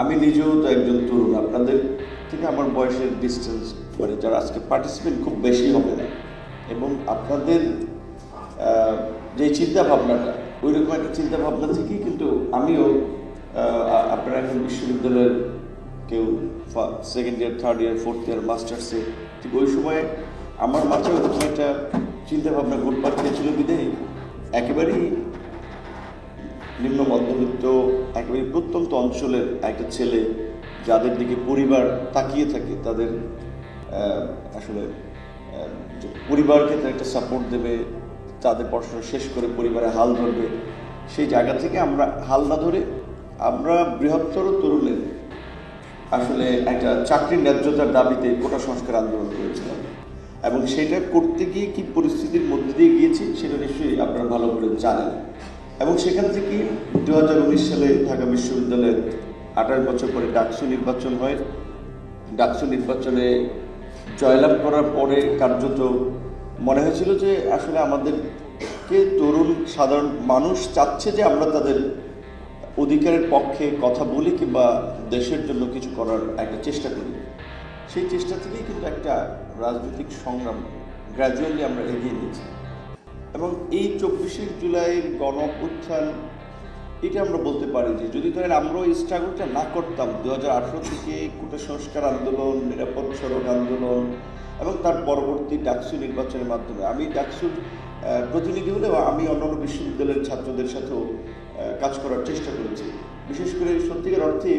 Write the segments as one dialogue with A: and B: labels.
A: আমি নিজেও তো একজন তরুণ, আপনাদের থেকে আমার বয়সের ডিস্টেন্স মানে যারা আজকে পার্টিসিপেন্ট খুব বেশি হবে না এবং আপনাদের যে চিন্তা ভাবনাটা ওই রকম একটা চিন্তা ভাবনা থেকেই কিন্তু আমিও আপনারা এখন বিশ্ববিদ্যালয়ের কেউ second year third year fourth year মাস্টার্সে ঠিক ওই সময়ে আমার মাথায় ওরকম একটা চিন্তা ভাবনা ঘুরপাক খেয়েছিল বিদেয়। একেবারেই নিম্ন মধ্যবিত্ত, একেবারে প্রত্যন্ত অঞ্চলের একটা ছেলে, যাদের দিকে পরিবার তাকিয়ে থাকে, তাদের আসলে পরিবারকে তারা একটা সাপোর্ট দেবে, তাদের পড়াশোনা শেষ করে পরিবারে হাল ধরবে, সেই জায়গা থেকে আমরা হাল না ধরে আমরা বৃহত্তর তরুণের আসলে একটা চাকরির ন্যায্যতার দাবিতে কোটা সংস্কার আন্দোলন করেছিলাম। এবং সেটা করতে গিয়ে কি পরিস্থিতির মধ্যে দিয়ে গিয়েছি, সেটা নিশ্চয়ই আপনারা ভালো করে জানেন। এবং সেখান থেকে দু সালে ঢাকা বিশ্ববিদ্যালয়ের আঠাশ বছর পরে ডাকসু নির্বাচন হয়। ডাকসু নির্বাচনে জয়লাভ করার পরে কার্যত মনে হয়েছিল যে আসলে আমাদেরকে তরুণ, সাধারণ মানুষ চাচ্ছে যে আমরা তাদের অধিকারের পক্ষে কথা বলি কিংবা দেশের জন্য কিছু করার একটা চেষ্টা করি। সেই চেষ্টা থেকেই কিন্তু একটা রাজনৈতিক সংগ্রাম গ্র্যাজুয়ালি আমরা এগিয়ে নিয়েছি। এবং এই চব্বিশে জুলাইয়ের গণ উত্থান এটা আমরা বলতে পারি যে যদি ধরেন আমরা এই স্ট্রাগলটা না করতাম দু হাজার আঠেরো থেকে কোটা সংস্কার আন্দোলন, নিরাপদ সড়ক আন্দোলন এবং তার পরবর্তী ডাকসু নির্বাচনের মাধ্যমে, আমি ডাকসুর প্রতিনিধি হলেও আমি অন্যান্য বিশ্ববিদ্যালয়ের ছাত্রদের সাথেও কাজ করার চেষ্টা করেছি। বিশেষ করে সত্যিকার অর্থে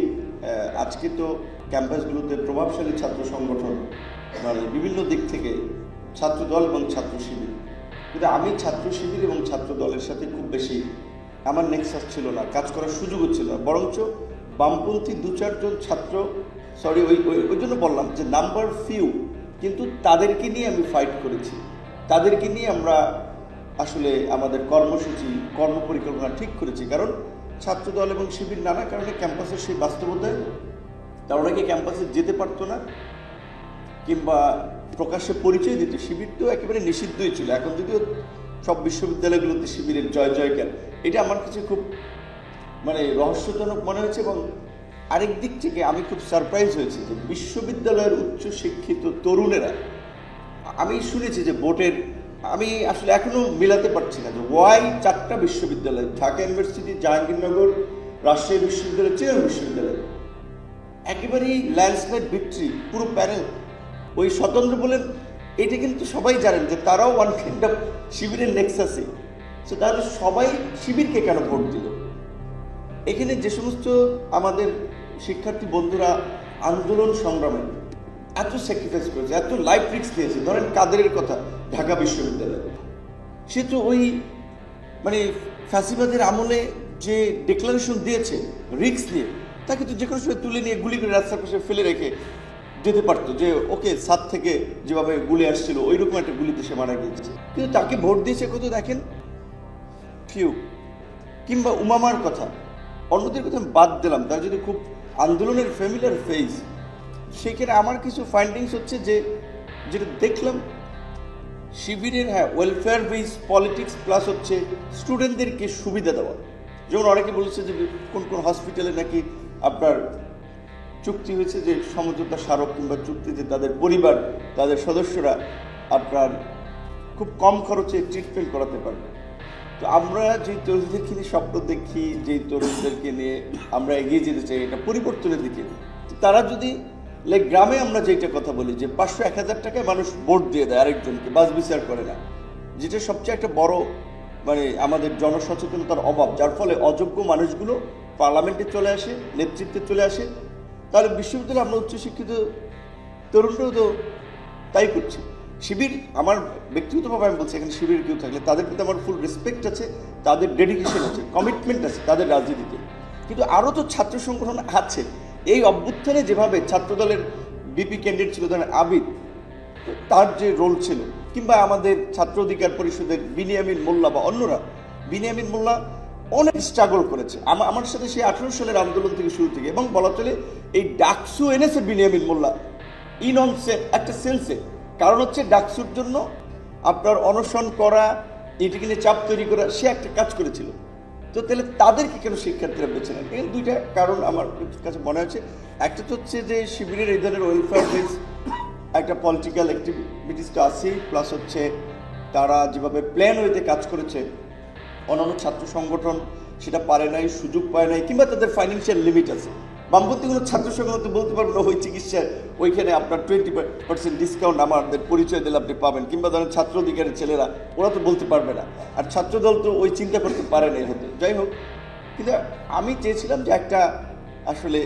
A: আজকে তো ক্যাম্পাসগুলোতে প্রভাবশালী ছাত্র সংগঠন মানে বিভিন্ন দিক থেকে ছাত্র দল এবং ছাত্র শিবির কিন্তু আমি ছাত্র শিবির এবং ছাত্র দলের সাথে খুব বেশি আমার নেক্সাস ছিল না, কাজ করার সুযোগও ছিল না। বরঞ্চ বামপন্থী দু চারজন ছাত্র সরি ওই ওই- জন্য বললাম যে নাম্বার ফিউ কিন্তু তাদেরকে নিয়ে আমি ফাইট করেছি। তাদেরকে নিয়ে আমরা আসলে আমাদের কর্মসূচি, কর্মপরিকল্পনা ঠিক করেছি। কারণ ছাত্র দল এবং শিবির নানা কারণে ক্যাম্পাসের সেই বাস্তবতায়, তারা অনেকে ক্যাম্পাসে যেতে পারতো না, কিংবা প্রকাশ্যে পরিচয় দিতে, শিবির তো একেবারে নিষিদ্ধই ছিল। এখন যদিও সব বিশ্ববিদ্যালয়গুলোতে শিবিরের জয় জয়কার এটা আমার কাছে খুব মানে রহস্যজনক মনে হয়েছে এবং আরেক দিক থেকে আমি খুব সারপ্রাইজ হয়েছি যে বিশ্ববিদ্যালয়ের উচ্চ শিক্ষিত তরুণেরা, আমি শুনেছি যে ভোটের আমি আসলে এখনও মিলাতে পারছি না যে ওয়াই চারটা বিশ্ববিদ্যালয়, ঢাকা ইউনিভার্সিটি, জাহাঙ্গীরনগর, রাজশাহী বিশ্ববিদ্যালয় চিরাং বিশ্ববিদ্যালয়, একেবারেই ল্যান্ডস্লাইড ভিক্টরি পুরো প্যানেল ওই স্বতন্ত্র বলেন এটা কিন্তু সবাই জানেন যে তারাও ওয়ান অফ শিবিরের নেক্সাসে সো তাহলে সবাই শিবিরকে কেন ভোট দিল? এখানে যে সমস্ত আমাদের শিক্ষার্থী বন্ধুরা আন্দোলন সংগ্রামে এত স্যাক্রিফাইস করেছে, এত লাইফ রিক্স নিয়েছে ধরেন কাদেরের কথা, ঢাকা বিশ্ববিদ্যালয়। সে তো ওই মানে ফ্যাসিবাদের আমলে যে ডিক্লারেশন দিয়েছে রিক্স নিয়ে, তাকে তো যে কোনো সময় তুলে নিয়ে গুলি করে রাস্তার পাশে ফেলে রেখে যেতে পারতো যে, ওকে সাত থেকে যেভাবে গুলি আসছিল ওই রকম একটা গুলিতে সে মারা গিয়েছে। কিন্তু তাকে ভোট দিয়েছে কত দেখেন? ফিউ। কিংবা উমামার কথা। অন্যদের কথা আমি বাদ দিলাম, তার যদি খুব আন্দোলনের ফ্যামিলিয়ার ফেজ সেখানে আমার কিছু ফাইন্ডিংস হচ্ছে যে, যেটা দেখলাম, শিবিরের হ্যাঁ ওয়েলফেয়ার বেস পলিটিক্স প্লাস হচ্ছে স্টুডেন্টদেরকে সুবিধা দেওয়া। যেমন অনেকে বলেছে যে, কোন কোন হসপিটালে নাকি আপনার চুক্তি হয়েছে যে সমঝোতা স্মারক কিংবা চুক্তিতে তাদের পরিবার, তাদের সদস্যরা আপনার খুব কম খরচে ট্রিটমেন্ট করাতে পারবে। তো আমরা যে তরুণদেরকে নিয়ে স্বপ্ন দেখি, যে তরুণদেরকে নিয়ে আমরা এগিয়ে যেতে চাই, এটা পরিবর্তনের দিকে। তারা যদি লাইক গ্রামে আমরা যেটা কথা বলি, যে পাঁচশো এক হাজার টাকায় মানুষ ভোট দিয়ে দেয় আরেকজনকে, বাস বিচার করে না। যেটা সবচেয়ে একটা বড় মানে আমাদের জনসচেতনতার অভাব, যার ফলে অযোগ্য মানুষগুলো পার্লামেন্টে চলে আসে, নেতৃত্বে চলে আসে তাহলে বিশ্ববিদ্যালয়ে আমরা উচ্চশিক্ষিত তরুণরাও তো তাই করছি। শিবির আমার ব্যক্তিগতভাবে আমি বলছি, এখানে শিবির কেউ থাকলে তাদের প্রতি আমার ফুল রেসপেক্ট আছে, তাদের ডেডিকেশন আছে কমিটমেন্ট আছে তাদের রাজনীতিতে। কিন্তু আরও তো ছাত্র সংগঠন আছে। এই অভ্যুত্থানে যেভাবে ছাত্রদলের বিপি ক্যান্ডিডেট ছিল, ধরেন আবিদ, তার যে রোল ছিল, কিংবা আমাদের ছাত্র অধিকার পরিষদের বিনিয়ামিন মোল্লা বা অন্যরা, বিনিয়ামিন মোল্লা অনেক স্ট্রাগল করেছে। আমার সাথে সেই আঠেরো সালের আন্দোলন থেকে শুরু থেকে, এবং বলা চলে এই ডাকসু এনেছে বিনিয়ামিন মোল্লা ইন ইনন একটা সেন্সে কারণ হচ্ছে ডাকসুর জন্য আপনার অনশন করা এটিকে নিয়ে চাপ তৈরি করা, সে একটা কাজ করেছিল। তো তাহলে তাদেরকে কেন শিক্ষার্থীরা বেছে নেন? এখানে দুইটা কারণ আমার কাছে মনে হচ্ছে একটা তো হচ্ছে যে শিবিরের এই ধরনের ওয়েলফেয়ার বেস একটা পলিটিক্যাল অ্যাক্টিভিটিস তো প্লাস হচ্ছে তারা যেভাবে প্ল্যান ওয়েতে কাজ করেছে অন্যান্য ছাত্র সংগঠন সেটা পারে নাই, সুযোগ পায় নাই, কিংবা তাদের ফাইন্যান্সিয়াল লিমিট আছে। বামপন্থী কোনো ছাত্র সংগঠন তো বলতে পারবে না, ওই চিকিৎসায় ওইখানে আপনার টোয়েন্টি পার্সেন্ট ডিসকাউন্ট আমাদের পরিচয় দিলে আপনি পাবেন, কিংবা ধরেন ছাত্র অধিকারের ছেলেরা, ওরা তো বলতে পারবে না। আর ছাত্রদল তো ওই চিন্তা করতে পারে না হতে যাই হোক, কিন্তু আমি চেয়েছিলাম যে একটা আসলে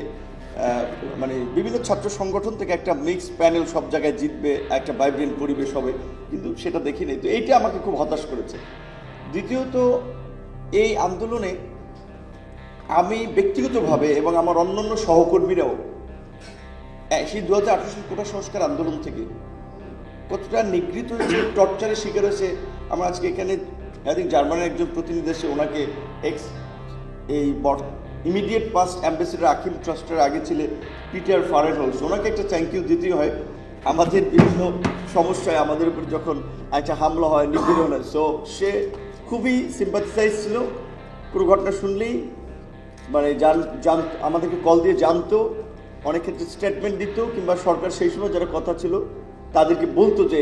A: মানে বিভিন্ন ছাত্র সংগঠন থেকে একটা মিক্স প্যানেল সব জায়গায় জিতবে, একটা ভাইব্রেন্ট পরিবেশ হবে, কিন্তু সেটা দেখিনি। তো এইটা আমাকে খুব হতাশ করেছে। দ্বিতীয়ত, এই আন্দোলনে আমি ব্যক্তিগতভাবে এবং আমার অন্যান্য সহকর্মীরাও সেই দু হাজার আঠারো কোটা সংস্কার আন্দোলন থেকে কতটা নিগৃহীত হয়েছে টর্চারের শিকার হয়েছে, আমরা আজকে এখানে, আই জার্মানির একজন প্রতিনিধি এসে ওনাকে এক্স এই ইমিডিয়েট পাস্ট অ্যাম্বাসিডার আকিম ট্রাস্টের আগে ছিলে পিটার ফারেন হোলস ওনাকে একটা থ্যাংক ইউ দিতেই হয়। আমাদের বিভিন্ন সমস্যায় আমাদের উপর যখন একটা হামলা হয়, নিপীড়ন হয়। সো সে খুবই সিম্পাথিসাইজ ছিল। পুরো ঘটনা শুনলেই মানে জান আমাদেরকে কল দিয়ে জানতো। অনেক ক্ষেত্রে স্টেটমেন্ট দিত কিংবা সরকার সেই সময় যারা কথা ছিল, তাদেরকে বলতো যে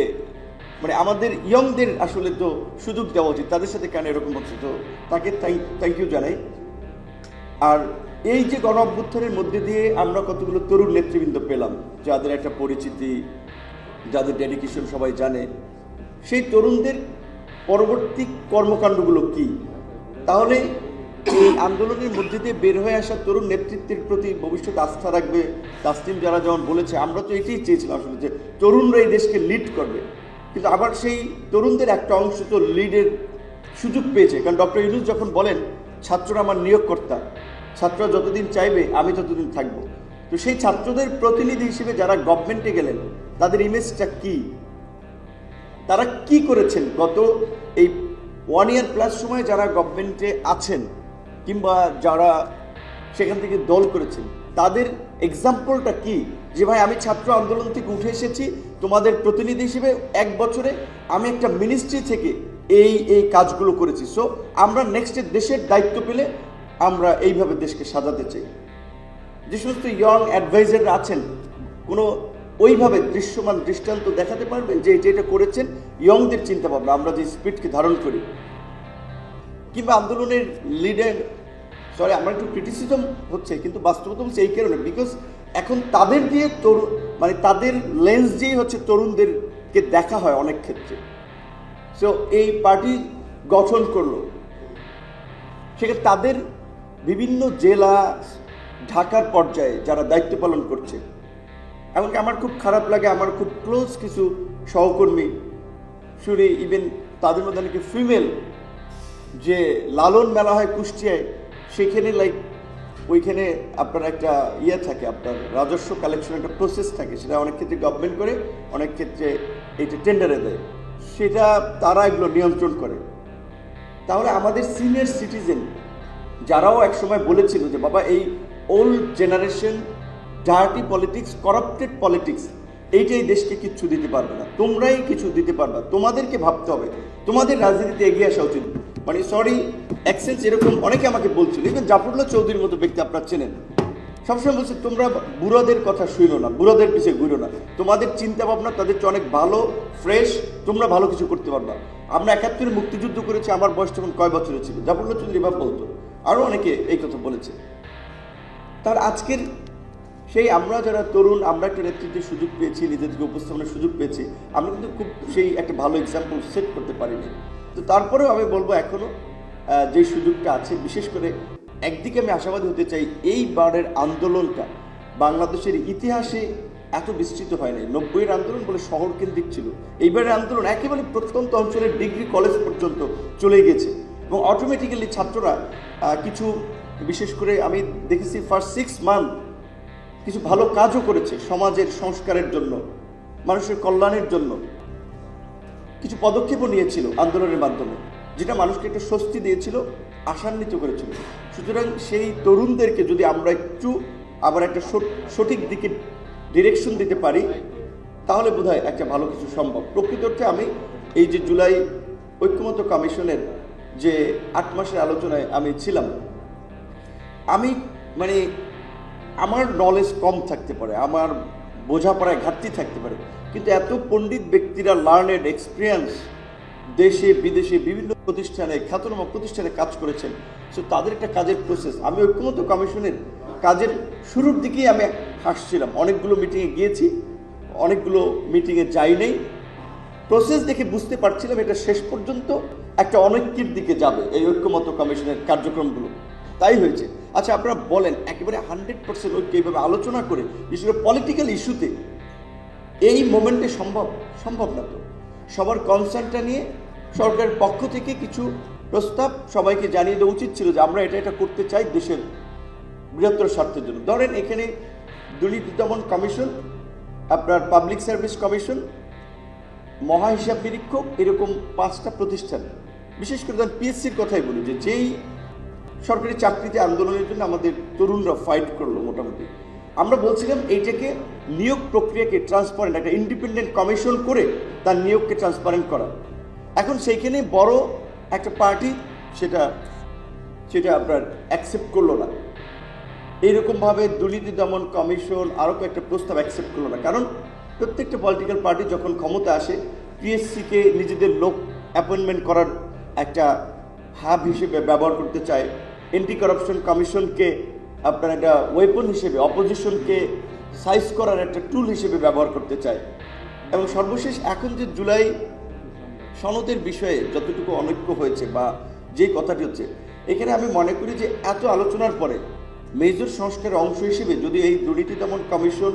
A: মানে আমাদের ইয়ংদের আসলে তো সুযোগ দেওয়া উচিত, তাদের সাথে কেন এরকম হচ্ছে? তো তাকে থ্যাংক ইউ জানাই। আর এই যে গণ অভ্যুত্থানের মধ্যে দিয়ে আমরা কতগুলো তরুণ নেতৃবৃন্দ পেলাম, যাদের একটা পরিচিতি, যাদের ডেডিকেশন সবাই জানে, সেই তরুণদের পরবর্তী কর্মকাণ্ডগুলো কি? তাহলে এই আন্দোলনের মধ্যে দিয়ে বের হয়ে আসা তরুণ নেতৃত্বের প্রতি ভবিষ্যৎ আস্থা রাখবে তাসলিম যারা যেমন বলেছে, আমরা তো এটাই চেয়েছিলাম আসলে যে তরুণরা এই দেশকে লিড করবে। কিন্তু আবার সেই তরুণদের একটা অংশ তো লিডের সুযোগ পেয়েছে। কারণ ডক্টর ইউনুস যখন বলেন, ছাত্ররা আমার নিয়োগকর্তা, ছাত্ররা যতদিন চাইবে, আমি ততদিন থাকব। তো সেই ছাত্রদের প্রতিনিধি হিসেবে যারা গভর্নমেন্টে গেলেন, তাদের ইমেজটা কি? তারা কি করেছেন? গত এই ওয়ান ইয়ার প্লাস সময় যারা গভর্নমেন্টে আছেন কিংবা যারা সেখান থেকে দল করেছেন, তাদের এক্সাম্পলটা কি? যে ভাই, আমি ছাত্র আন্দোলন থেকে উঠে এসেছি, তোমাদের প্রতিনিধি হিসেবে এক বছরে আমি একটা মিনিস্ট্রি থেকে এই এই কাজগুলো করেছি। সো আমরা নেক্সট দেশের দায়িত্ব পেলে আমরা এইভাবে দেশকে সাজাতে চাই। যে সমস্ত ইয়ং অ্যাডভাইজাররা আছেন, কোনো ওইভাবে দৃশ্যমান দৃষ্টান্ত দেখাতে পারবেন যে যেটা করেছেন ইয়ংদের চিন্তা ভাবনা আমরা যে স্পিডকে ধারণ করি। কিংবা আন্দোলনের লিডার সরি আমার একটু ক্রিটিসিজম হচ্ছে, কিন্তু বাস্তবতা হচ্ছে এই কারণে বিকজ এখন তাদের দিয়ে তরুণ মানে তাদের লেন্স দিয়েই হচ্ছে তরুণদেরকে দেখা হয় অনেক ক্ষেত্রে। সো এই পার্টি গঠন করল। সেক্ষেত্রে তাদের বিভিন্ন জেলা, ঢাকার পর্যায়ে যারা দায়িত্ব পালন করছে এমনকি আমার খুব খারাপ লাগে, আমার খুব ক্লোজ কিছু সহকর্মী, শুনি ইভেন তাদের মধ্যে নাকি ফিমেল যে লালন মেলা হয় কুষ্টিয়ায়, সেখানে লাইক ওইখানে আপনার একটা ইয়ে থাকে, আপনার রাজস্ব কালেকশন একটা প্রসেস থাকে, সেটা অনেক ক্ষেত্রে গভর্নমেন্ট করে, অনেক ক্ষেত্রে এটা টেন্ডারে দেয়। সেটা তারা এগুলো নিয়ন্ত্রণ করে। তাহলে আমাদের সিনিয়র সিটিজেন যারাও একসময় বলেছিল যে, বাবা, এই old generation dirty politics corrupted politics এইটাই দেশকে কিচ্ছু দিতে পারবে না। তোমরাই কিছু দিতে পারবে তোমাদেরকে ভাবতে হবে। তোমাদের রাজনীতিতে এগিয়ে আসা উচিত। মানে সরি অ্যাক্সেন্স এরকম অনেকে আমাকে বলছিল। ইভেন জাফরুল্লাহ চৌধুরীর মতো ব্যক্তি আপনারা চেনেন। সবসময় বলছে, তোমরা বুড়োদের কথা শুইলো না। বুড়োদের পিছিয়ে ঘুরো না। তোমাদের চিন্তা ভাবনা তাদের চেয়ে অনেক ভালো ফ্রেশ তোমরা ভালো কিছু করতে পারবা। আমরা একাত্তরে মুক্তিযুদ্ধ করেছি। আমার বয়স তখন কয় বছরের ছিল? জাফরুল্লাহ চৌধুরী এভাবে বলতো। আরও অনেকে এই কথা বলেছে। তার আজকের সেই আমরা যারা তরুণ, আমরা একটা নেতৃত্বের সুযোগ পেয়েছি, নিজেদেরকে উপস্থাপনের সুযোগ পেয়েছি। আমরা কিন্তু খুব সেই একটা ভালো এক্সাম্পল সেট করতে পারিনি। তো তারপরেও আমি বলব এখনও যে সুযোগটা আছে, বিশেষ করে একদিকে আমি আশাবাদী হতে চাই, এই বারের আন্দোলনটা বাংলাদেশের ইতিহাসে এত বিস্তৃত হয় নাই। নব্বইয়ের আন্দোলন বলে শহর কেন্দ্রিক ছিল। এইবারের আন্দোলন একেবারে প্রত্যন্ত অঞ্চলের ডিগ্রি কলেজ পর্যন্ত চলে গেছে। এবং অটোমেটিক্যালি ছাত্ররা কিছু, বিশেষ করে আমি দেখেছি ফার্স্ট সিক্স মান্থ কিছু ভালো কাজও করেছে সমাজের, সংস্কারের জন্য, মানুষের কল্যাণের জন্য। কিছু পদক্ষেপও নিয়েছিল আন্দোলনের মাধ্যমে, যেটা মানুষকে একটা স্বস্তি দিয়েছিল, আশান্বিত করেছিল। সুতরাং সেই তরুণদেরকে যদি আমরা একটু আবার একটা সঠ- সঠিক দিকে ডিরেকশন দিতে পারি, তাহলে বোধহয় একটা ভালো কিছু সম্ভব। প্রকৃত অর্থে আমি এই যে জুলাই ঐক্যমত কমিশনের যে আট মাসের আলোচনায় আমি ছিলাম, আমি মানে আমার নলেজ কম থাকতে পারে, আমার বোঝাপড়ায় ঘাটতি থাকতে পারে, কিন্তু এত পণ্ডিত ব্যক্তিরা লার্নেড এক্সপিরিয়েন্স দেশে, বিদেশে, বিভিন্ন প্রতিষ্ঠানে, খ্যাতনামা প্রতিষ্ঠানে কাজ করেছেন সো তাদের একটা কাজের প্রসেস আমি ঐক্যমত কমিশনের কাজের শুরুর দিকেই আমি হাসছিলাম। অনেকগুলো মিটিংয়ে গিয়েছি, অনেকগুলো মিটিংয়ে যাই নাই। প্রসেস দেখে বুঝতে পারছিলাম এটা শেষ পর্যন্ত একটা অনৈক্যের দিকে যাবে এই ঐক্যমত কমিশনের কার্যক্রমগুলো। তাই হয়েছে। আচ্ছা আপনারা বলেন, একেবারে হান্ড্রেড পার্সেন্ট ঐক্য এইভাবে আলোচনা করে বিশেষ পলিটিক্যাল ইস্যুতে এই মোমেন্টে সম্ভব? সম্ভব না তো। সবার কনসার্নটা নিয়ে সরকারের পক্ষ থেকে কিছু প্রস্তাব সবাইকে জানিয়ে দেওয়া উচিত ছিল যে আমরা এটা এটা করতে চাই দেশের বৃহত্তর স্বার্থের জন্য। ধরেন, এখানে দুর্নীতি দমন কমিশন, আপনার পাবলিক সার্ভিস কমিশন মহা হিসাব নিরীক্ষক এরকম পাঁচটা প্রতিষ্ঠান। বিশেষ করে ধরেন পিএসসির কথাই বলি যে যেই সরকারি চাকরিতে আন্দোলনের জন্য আমাদের তরুণরা ফাইট করল মোটামুটি। আমরা বলছিলাম এইটাকে নিয়োগ প্রক্রিয়াকে ট্রান্সপারেন্ট একটা ইন্ডিপেন্ডেন্ট কমিশন করে তার নিয়োগকে ট্রান্সপারেন্ট করা। এখন সেইখানে বড় একটা পার্টি সেটা সেটা আপনার অ্যাকসেপ্ট করল না। এইরকমভাবে দুর্নীতি দমন কমিশন আরও কয়েকটা প্রস্তাব অ্যাকসেপ্ট করল না। কারণ প্রত্যেকটা পলিটিক্যাল পার্টি যখন ক্ষমতা আসে পিএসসিকে নিজেদের লোক অ্যাপয়েন্টমেন্ট করার একটা হাব হিসেবে ব্যবহার করতে চায়। এন্টি করাপশন কমিশনকে আপনার একটা ওয়েপন হিসেবে অপোজিশনকে সাইজ করার একটা টুল হিসেবে ব্যবহার করতে চায় এবং সর্বশেষ এখন যে জুলাই সনদের বিষয়ে যতটুকু অনৈক্য হয়েছে বা যে কথাটি হচ্ছে, এখানে আমি মনে করি যে এত আলোচনার পরে মেজর সংস্কারের অংশ হিসেবে যদি এই দুর্নীতি দমন কমিশন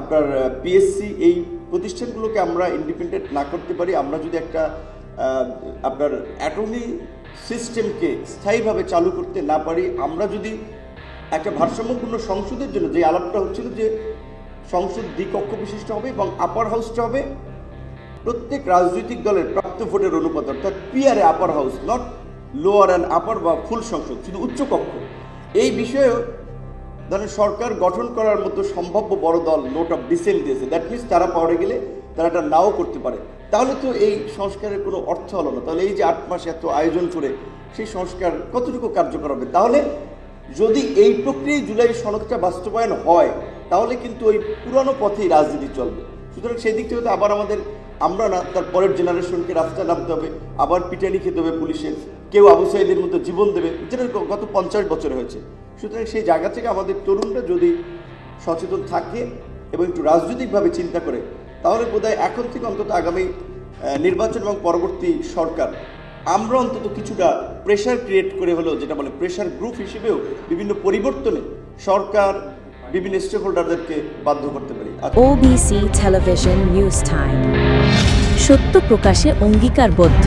A: আপনার পিএসসি এই প্রতিষ্ঠানগুলোকে আমরা ইন্ডিপেন্ডেন্ট না করতে পারি, আমরা যদি একটা আপনার অ্যাটর্নি সিস্টেমকে স্থায়ীভাবে চালু করতে না পারি, আমরা যদি একটা ভারসাম্যপূর্ণ সংসদের জন্য যে আলাপটা হচ্ছিল যে সংসদ দ্বিকক্ষ বিশিষ্ট হবে এবং আপার হাউসটা হবে, প্রত্যেক রাজনৈতিক দলের প্রাপ্ত ভোটের অনুপাত, অর্থাৎ পিয়ারে upper house not lower and upper বা ফুল সংসদ, শুধু উচ্চকক্ষ। এই বিষয়েও ধরেন সরকার গঠন করার মতো সম্ভাব্য বড় দল নোট অফ ডিসেন্ট দিয়েছে। দ্যাট মিনস তারা পাওয়ারে গেলে তারা এটা নাও করতে পারে। তাহলে তো এই সংস্কারের কোনো অর্থ হলো না। তাহলে এই যে আট মাস এত আয়োজন করে সেই সংস্কার কতটুকু কার্যকর হবে? তাহলে যদি এই প্রক্রিয়ায় জুলাই সনদটা বাস্তবায়ন হয়, তাহলে কিন্তু ওই পুরানো পথেই রাজনীতি চলবে। সুতরাং সেই দিক থেকে আবার আমাদের, আমরা না, তার পরের জেনারেশনকে রাস্তায় নামতে হবে, আবার পিটানি খেতে হবে পুলিশের কেউ আবু সাইদের মতো জীবন দেবে। যেটা গত পঞ্চাশ বছর হয়েছে। সুতরাং সেই জায়গা থেকে আমাদের তরুণরা যদি সচেতন থাকে এবং একটু রাজনৈতিকভাবে চিন্তা করে তাহলে বোধহয় এখন থেকে অন্তত আগামী নির্বাচন এবং পরবর্তী সরকার, আমরা অন্তত কিছুটা প্রেশার ক্রিয়েট করে হলো যেটা বলে প্রেশার গ্রুপ হিসেবেও বিভিন্ন পরিবর্তনে সরকার, বিভিন্ন স্টেক হোল্ডারদেরকে বাধ্য করতে পারি।
B: ওবিসি টেলিভিশন নিউজ টাইম সত্য প্রকাশে অঙ্গীকারবদ্ধ।